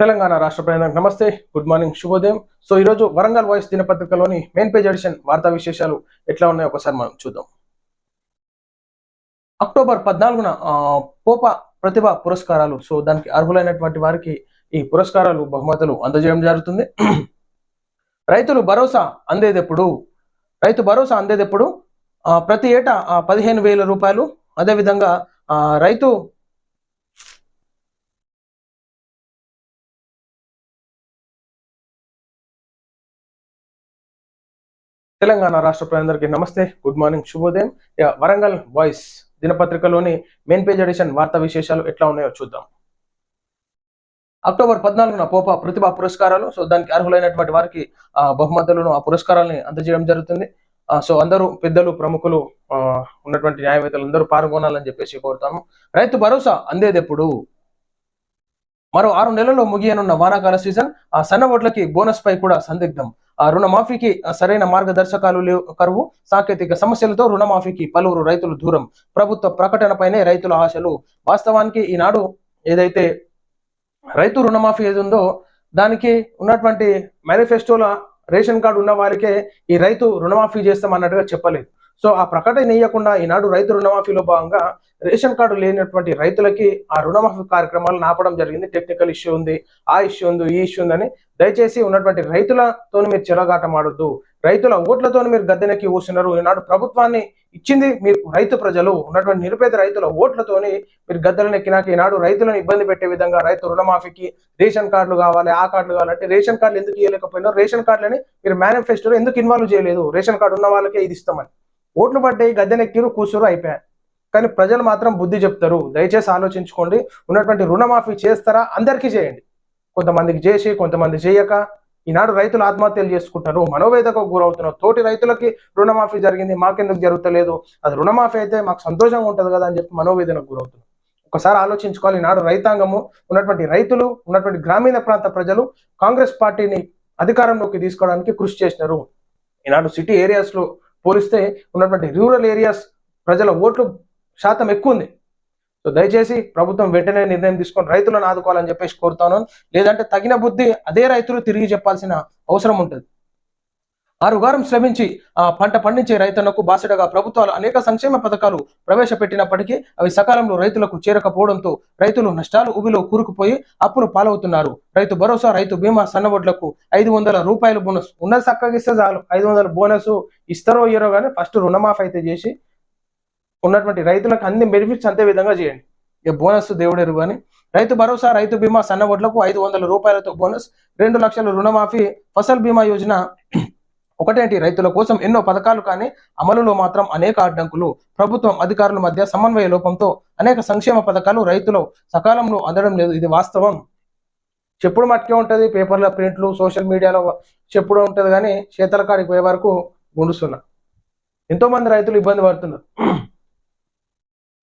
తెలంగాణ రాష్ట్ర ప్రజలకు నమస్తే గుడ్ మార్నింగ్ శుభోదయం. సో ఈరోజు వరంగల్ వాయిస్ దినపత్రికలోని మెయిన్ పేజ్ ఎడిషన్ వార్తా విశేషాలు ఎట్లా ఉన్నాయో ఒకసారి మనం చూద్దాం. అక్టోబర్ పద్నాలుగున పోప ప్రతిభ పురస్కారాలు సో దానికి అర్హులైనటువంటి వారికి ఈ పురస్కారాలు బహుమతులు అందజేయడం జరుగుతుంది. రైతులు భరోసా అందేదెప్పుడు? రైతు భరోసా అందేదెప్పుడు? ప్రతి ఏటా పదిహేను వేల రూపాయలు. అదేవిధంగా ఆ, రైతు తెలంగాణ రాష్ట్ర ప్రజలందరికీ నమస్తే గుడ్ మార్నింగ్ శుభోదయం. వరంగల్ వాయిస్ దినపత్రికలోని మెయిన్ పేజ్ ఎడిషన్ వార్తా విశేషాలు ఎట్లా ఉన్నాయో చూద్దాం. అక్టోబర్ పద్నాలుగున పోపా ప్రతిభా పురస్కారాలు సో దానికి అర్హులైనటువంటి వారికి ఆ బహుమతులను ఆ పురస్కారాలని అందజేయడం జరుగుతుంది. సో అందరూ పెద్దలు ప్రముఖులు ఆ, ఉన్నటువంటి న్యాయవేత్తలు అందరూ పాల్గొనాలని చెప్పేసి కోరుతాము. రైతు భరోసా అందేది ఎప్పుడు మరో ఆరు నెలల్లో ముగియనున్న వానాకాల సీజన్ ఆ సన్న ఓట్లకి బోనస్ పై కూడా సందిగ్ధం. రుణమాఫీకి సరైన మార్గదర్శకాలు లేవు కరువు సాంకేతిక సమస్యలతో రుణమాఫీకి పలువురు రైతులు దూరం. ప్రభుత్వ ప్రకటనపైనే రైతుల ఆశలు. వాస్తవానికి ఈనాడు ఏదైతే రైతు రుణమాఫీ ఏది ఉందో దానికి ఉన్నటువంటి మేనిఫెస్టోల రేషన్ కార్డు ఉన్న వారికే ఈ రైతు రుణమాఫీ చేస్తాం అన్నట్టుగా చెప్పలేదు. సో ఆ ప్రకటన ఇవ్వకుండా ఈనాడు రైతు రుణమాఫీలో భాగంగా రేషన్ కార్డు లేనటువంటి రైతులకి ఆ రుణమాఫీ కార్యక్రమాలు నాపడం జరిగింది. టెక్నికల్ ఇష్యూ ఉంది ఆ ఇష్యూ ఉంది ఈ ఇష్యూ ఉందని దయచేసి ఉన్నటువంటి రైతులతో మీరు చెలగాటం ఆడొద్దు. రైతుల ఓట్లతో మీరు గద్దెనకి కూర్చున్నారు. ఈనాడు ప్రభుత్వాన్ని ఇచ్చింది మీరు రైతు ప్రజలు ఉన్నటువంటి నిరుపేద రైతుల ఓట్లతోని మీరు గద్దెలను ఎక్కినాక ఈనాడు రైతులను ఇబ్బంది పెట్టే విధంగా రైతు రుణమాఫీకి రేషన్ కార్డులు కావాలి ఆ కార్డులు కావాలంటే రేషన్ కార్డులు ఎందుకు ఇవ్వలేకపోయినారు రేషన్ కార్డులని మీరు మేనిఫెస్టోలో ఎందుకు ఇన్వాల్వ్ చేయలేదు? రేషన్ కార్డు ఉన్న వాళ్ళకే ఇది ఇస్తామని. ఓట్లు పడ్డాయి గద్దెనెక్కిరు కూసురు అయిపోయాయి కానీ ప్రజలు మాత్రం బుద్ధి చెప్తారు. దయచేసి ఆలోచించుకోండి. ఉన్నటువంటి రుణమాఫీ చేస్తారా? అందరికీ చేయండి. కొంతమందికి చేసి కొంతమంది చేయక. ఈనాడు రైతులు ఆత్మహత్యలు చేసుకుంటారు మనోవేదకు గురవుతున్నారు. తోటి రైతులకి రుణమాఫీ జరిగింది. మాకెందుకు జరుగుతలేదు? అది రుణమాఫీ అయితే మాకు సంతోషంగా ఉంటుంది కదా అని చెప్పి మనోవేదనకు గురవుతున్నారు. ఒకసారి ఆలోచించుకోవాలి. ఈనాడు రైతాంగము ఉన్నటువంటి రైతులు ఉన్నటువంటి గ్రామీణ ప్రాంత ప్రజలు కాంగ్రెస్ పార్టీని అధికారంలోకి తీసుకోవడానికి కృషి చేసినారు. ఈనాడు సిటీ ఏరియాస్లో పోలిస్తే ఉన్నటువంటి రూరల్ ఏరియాస్ ప్రజల ఓట్లు శాతం ఎక్కువ ఉంది. సో దయచేసి ప్రభుత్వం వెంటనే నిర్ణయం తీసుకొని రైతులను ఆదుకోవాలని చెప్పేసి కోరుతాను లేదంటే తగిన బుద్ధి అదే రైతులు తిరిగి చెప్పాల్సిన అవసరం ఉంటుంది. ఆరుగారం శ్రమించి ఆ పంట పండించే రైతులకు బాసటగా ప్రభుత్వాలు అనేక సంక్షేమ పథకాలు ప్రవేశపెట్టినప్పటికీ అవి సకాలంలో రైతులకు చేరకపోవడంతో రైతులు నష్టాలు ఉబిలో కూరుకుపోయి అప్పులు పాలవుతున్నారు. రైతు భరోసా రైతు బీమా సన్నబొడ్లకు ఐదు వందల రూపాయలు బోనస్. ఉన్నది చక్కగా ఇస్తే చాలు. ఐదు వందల బోనస్ ఇస్తారో ఇయ్యరో కానీ ఫస్ట్ రుణమాఫీ అయితే చేసి ఉన్నటువంటి రైతులకు అన్ని బెనిఫిట్స్ అంతే విధంగా చేయండి. ఇక బోనస్ దేవుడెరు కానీ రైతు భరోసా రైతు బీమా సన్నవడ్లకు ఐదు వందల రూపాయలతో బోనస్. రెండు లక్షల రుణమాఫీ. ఫసల్ బీమా యోజన ఒకటేంటి? రైతుల కోసం ఎన్నో పథకాలు కానీ అమలులో మాత్రం అనేక అడ్డంకులు. ప్రభుత్వం అధికారుల మధ్య సమన్వయ లోపంతో అనేక సంక్షేమ పథకాలు రైతులు సకాలంలో అందడం లేదు. ఇది వాస్తవం. చెప్పుడు మట్టుకే ఉంటుంది పేపర్ల ప్రింట్లు సోషల్ మీడియాలో చెప్పుడు ఉంటుంది కానీ శీతల కాడికి పోయే వరకు గుండుస్తున్నా. ఎంతో మంది రైతులు ఇబ్బంది పడుతున్నారు.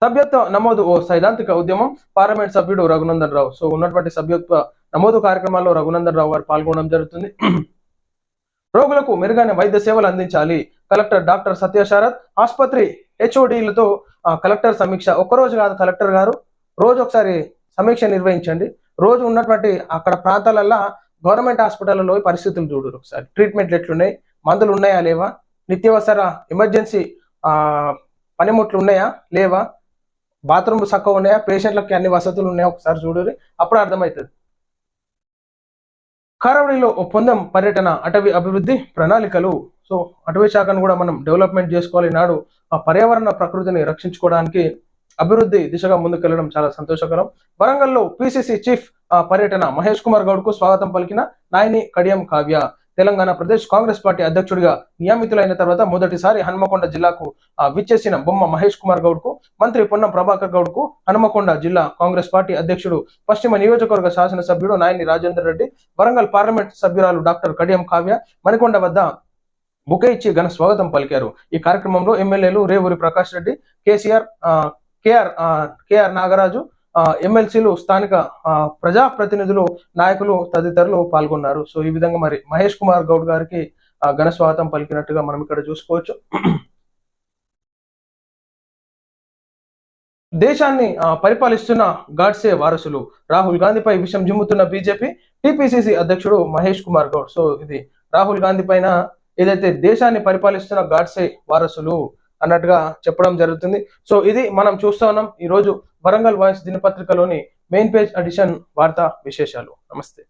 సభ్యత్వ నమోదు ఓ సైద్ధాంతిక ఉద్యమం పార్లమెంట్ సభ్యుడు రఘునందన్ రావు. సో ఉన్నటువంటి సభ్యత్వ నమోదు కార్యక్రమాల్లో రఘునందన్ రావు గారు పాల్గొనడం జరుగుతుంది. రోగులకు మెరుగైన వైద్య సేవలు అందించాలి. కలెక్టర్ డాక్టర్ సత్యశారత్ ఆసుపత్రి హెచ్ఓడీలతో కలెక్టర్ సమీక్ష. ఒక్కరోజు కాదు కలెక్టర్ గారు రోజు ఒకసారి సమీక్ష నిర్వహించండి. రోజు ఉన్నటువంటి అక్కడ ప్రాంతాలల్లో గవర్నమెంట్ హాస్పిటల్లో పరిస్థితులు చూడరు ఒకసారి. ట్రీట్మెంట్లు ఎట్లున్నాయి? మందులు ఉన్నాయా లేవా? నిత్యావసర ఎమర్జెన్సీ పనిముట్లు ఉన్నాయా లేవా? బాత్రూమ్ సక్కగా ఉన్నాయా? పేషెంట్లకి అన్ని వసతులు ఉన్నాయా? ఒకసారి చూడరు. అప్పుడు అర్థమవుతుంది. కారవడిలో ఒప్పందం పర్యటన అటవీ అభివృద్ధి ప్రణాళికలు. సో అటవీ శాఖను కూడా మనం డెవలప్మెంట్ చేసుకోవాలి నాడు ఆ పర్యావరణ ప్రకృతిని రక్షించుకోవడానికి అభివృద్ధి దిశగా ముందుకెళ్ళడం చాలా సంతోషకరం. వరంగల్లో పిసిసి చీఫ్ ఆ, పర్యటన మహేష్ కుమార్ గౌడ్కు స్వాగతం పలికిన నాయని కడియం కావ్య. తెలంగాణ ప్రదేశ్ కాంగ్రెస్ పార్టీ అధ్యక్షుడిగా నియమితులైన తర్వాత మొదటిసారి హన్మకొండ జిల్లాకు విచ్చేసిన బొమ్మ మహేష్ కుమార్ గౌడ్కు మంత్రి పొన్నం ప్రభాకర్ గౌడ్కు హనుమకొండ జిల్లా కాంగ్రెస్ పార్టీ అధ్యక్షుడు పశ్చిమ నియోజకవర్గ శాసనసభ్యుడు నాయని రాజేందర్ రెడ్డి వరంగల్ పార్లమెంట్ సభ్యురాలు డాక్టర్ కడియం కావ్య మణికొండ వద్ద బుకే ఇచ్చి ఘన స్వాగతం పలికారు. ఈ కార్యక్రమంలో ఎమ్మెల్యేలు రేవూరి ప్రకాష్ రెడ్డి కేసీఆర్ ఆ, కేఆర్ ఆ, కేఆర్ నాగరాజు ఎమ్మెల్సీలు స్థానిక ప్రజాప్రతినిధులు ప్రజా ప్రతినిధులు నాయకులు తదితరులు పాల్గొన్నారు. సో ఈ విధంగా మరి మహేష్ కుమార్ గౌడ్ గారికి ఆ, ఘన స్వాగతం పలికినట్టుగా మనం ఇక్కడ చూసుకోవచ్చు. దేశాన్ని పరిపాలిస్తున్న గాడ్సే వారసులు రాహుల్ గాంధీపై విషం జిమ్ముతున్న బీజేపీ టిపిసిసి అధ్యక్షుడు మహేష్ కుమార్ గౌడ్. సో ఇది రాహుల్ గాంధీ పైన ఏదైతే దేశాన్ని పరిపాలిస్తున్న గాడ్సే వారసులు అన్నట్టుగా చెప్పడం జరుగుతుంది. సో ఇది మనం చూస్తా ఉన్నాం. ఈ రోజు వరంగల్ వాయిస్ దినపత్రికలోని మెయిన్ పేజ్ అడిషన్ వార్తా విశేషాలు. నమస్తే.